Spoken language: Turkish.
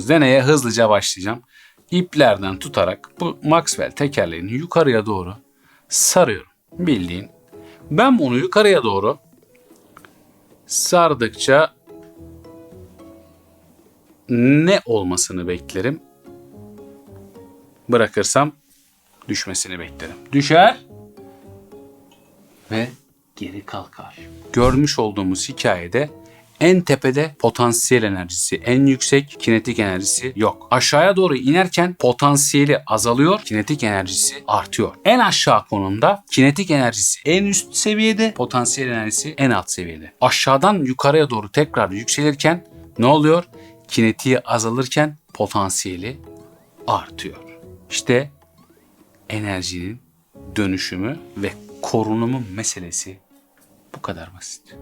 musunuz? Deneye hızlıca başlayacağım. İplerden tutarak bu Maxwell tekerleğini yukarıya doğru sarıyorum. Bildiğin. Ben bunu yukarıya doğru sardıkça ne olmasını beklerim? Bırakırsam düşmesini beklerim. Düşer ve geri kalkar. Görmüş olduğumuz hikayede en tepede potansiyel enerjisi, en yüksek kinetik enerjisi yok. Aşağıya doğru inerken potansiyeli azalıyor, kinetik enerjisi artıyor. En aşağı konumda kinetik enerjisi en üst seviyede, potansiyel enerjisi en alt seviyede. Aşağıdan yukarıya doğru tekrar yükselirken ne oluyor? Kinetiği azalırken potansiyeli artıyor. İşte enerjinin dönüşümü ve korunumu meselesi bu kadar basit.